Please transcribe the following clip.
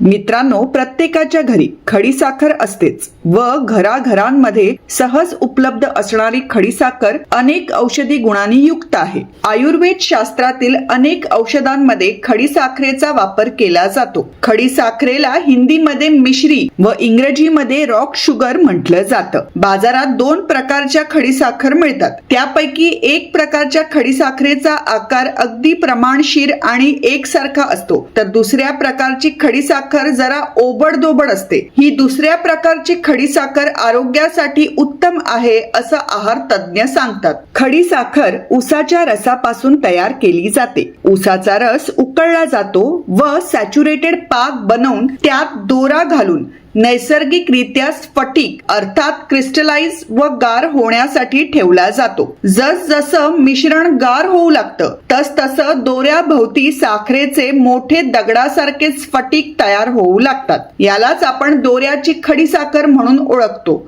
मित्रांनो प्रत्येकाच्या घरी खडीसाखर असतेच व घराघरांमध्ये सहज उपलब्ध असणारी खडीसाखर अनेक औषधी गुणांनी युक्त आहे. आयुर्वेद शास्त्रातील अनेक औषधांमध्ये खडीसाखरेचा वापर केला जातो. खडीसाखरेला हिंदीमध्ये मिश्री व इंग्रजीमध्ये रॉक शुगर म्हटलं जातं. बाजारात दोन प्रकारच्या खडीसाखर मिळतात. त्यापैकी एक प्रकारच्या खडीसाखरेचा आकार अगदी प्रमाणशीर आणि एकसारखा असतो. तर दुसऱ्या प्रकारची खडीसाखर जरा ओबडदोबड असते. ही दुसऱ्या प्रकारची खडीसाखर आरोग्यासाठी उत्तम आहे असं आहार तज्ज्ञ सांगतात. खडीसाखर उसाच्या रसापासून तयार केली जाते. उसाचा रस उकळला जातो व सॅच्युरेटेड पाक बनवून त्यात दोरा घालून नैसर्गिकरित्या स्फटिक अर्थात क्रिस्टलाइज व गार होण्यासाठी ठेवला जातो. जस जसं मिश्रण गार होऊ लागतं तस तसं दोऱ्याभोवती साखरेचे मोठे दगडासारखे स्फटिक तयार होऊ लागतात. यालाच आपण दोऱ्याची खडीसाखर म्हणून ओळखतो.